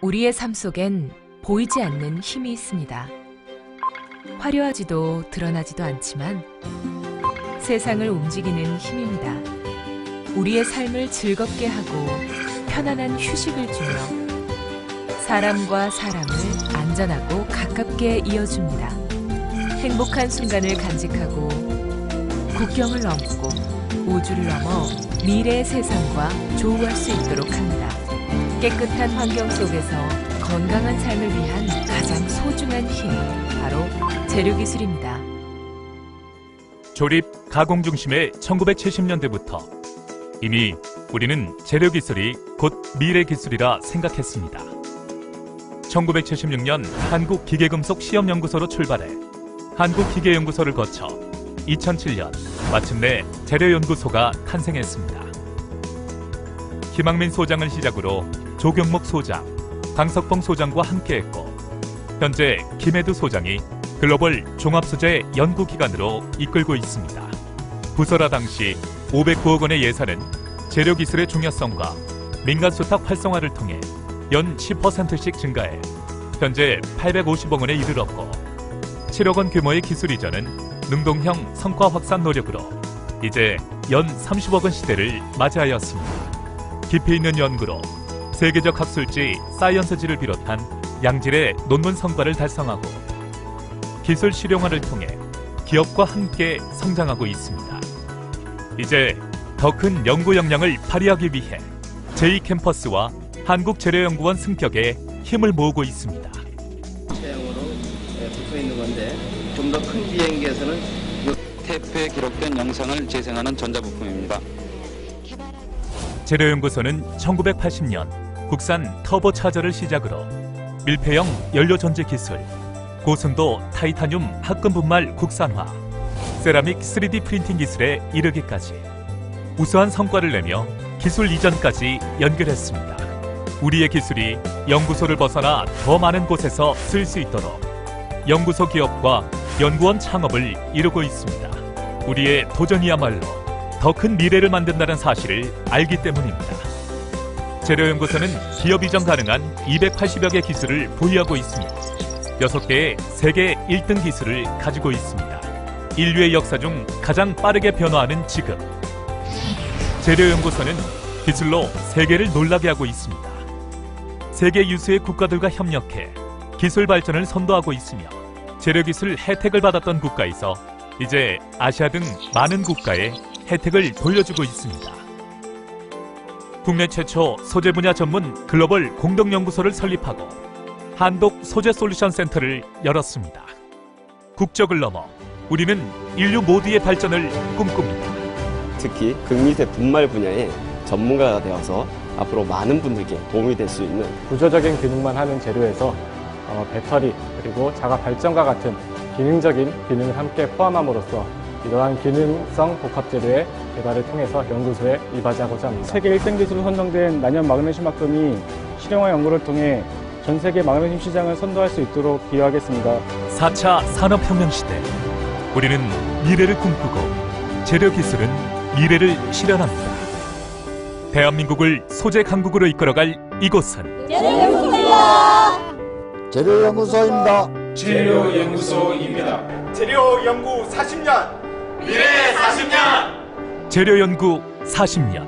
우리의 삶 속엔 보이지 않는 힘이 있습니다. 화려하지도 드러나지도 않지만 세상을 움직이는 힘입니다. 우리의 삶을 즐겁게 하고 편안한 휴식을 주며 사람과 사람을 안전하고 가깝게 이어줍니다. 행복한 순간을 간직하고 국경을 넘고 우주를 넘어 미래의 세상과 조우할 수 있도록 합니다. 깨끗한 환경 속에서 건강한 삶을 위한 가장 소중한 힘, 바로 재료기술입니다. 조립, 가공 중심의 1970년대부터 이미 우리는 재료 기술이 곧 미래 기술이라 생각했습니다. 1976년 한국기계금속 시험연구소로 출발해 한국기계연구소를 거쳐 2007년 마침내 재료연구소가 탄생했습니다. 김학민 소장을 시작으로 조경목 소장, 강석봉 소장과 함께했고 현재 김혜두 소장이 글로벌 종합소재 연구기관으로 이끌고 있습니다. 부설화 당시 509억 원의 예산은 재료 기술의 중요성과 민간 수탁 활성화를 통해 연 10%씩 증가해 현재 850억 원에 이르렀고 7억 원 규모의 기술 이전은 능동형 성과 확산 노력으로 이제 연 30억 원 시대를 맞이하였습니다. 깊이 있는 연구로 세계적 학술지 사이언스지를 비롯한 양질의 논문 성과를 달성하고 기술 실용화를 통해 기업과 함께 성장하고 있습니다. 이제 더 큰 연구 역량을 발휘하기 위해 제2캠퍼스와 한국재료연구원 승격에 힘을 모으고 있습니다. 체형으로 예, 붙어 있는 건데 좀 더 큰 비행기에서는 테이프에 기록된 영상을 재생하는 전자부품입니다. 재료연구소는 1980년 국산 터보 차저를 시작으로 밀폐형 연료 전지 기술, 고순도 타이타늄 합금 분말 국산화, 세라믹 3D 프린팅 기술에 이르기까지 우수한 성과를 내며 기술 이전까지 연결했습니다. 우리의 기술이 연구소를 벗어나 더 많은 곳에서 쓸 수 있도록 연구소 기업과 연구원 창업을 이루고 있습니다. 우리의 도전이야말로 더 큰 미래를 만든다는 사실을 알기 때문입니다. 재료연구소는 기업 이전 가능한 280여 개 기술을 보유하고 있으며 6개의 세계 1등 기술을 가지고 있습니다. 인류의 역사 중 가장 빠르게 변화하는 지금 재료연구소는 기술로 세계를 놀라게 하고 있습니다. 세계 유수의 국가들과 협력해 기술 발전을 선도하고 있으며 재료기술 혜택을 받았던 국가에서 이제 아시아 등 많은 국가에 혜택을 돌려주고 있습니다. 국내 최초 소재 분야 전문 글로벌 공동연구소를 설립하고 한독 소재 솔루션 센터를 열었습니다. 국적을 넘어 우리는 인류 모두의 발전을 꿈꿉니다. 특히 극미세 분말 분야의 전문가가 되어서 앞으로 많은 분들께 도움이 될 수 있는 구조적인 기능만 하는 재료에서 어, 배터리 그리고 자가 발전과 같은 기능적인 기능을 함께 포함함으로써 이러한 기능성 복합 재료의 개발을 통해서 연구소에 이바지하고자 합니다. 세계 1등 기술로 선정된 난연 마그네슘 합금이 실용화 연구를 통해 전 세계 마그네슘 시장을 선도할 수 있도록 기여하겠습니다. 4차 산업혁명 시대 우리는 미래를 꿈꾸고 재료 기술은 미래를 실현합니다. 대한민국을 소재 강국으로 이끌어갈 이곳은 재료연구소입니다. 재료연구소입니다. 재료 연구 40년 미래 40년. 재료 연구 40년,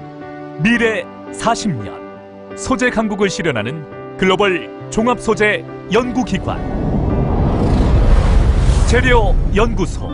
미래 40년, 소재 강국을 실현하는 글로벌 종합 소재 연구기관. 재료 연구소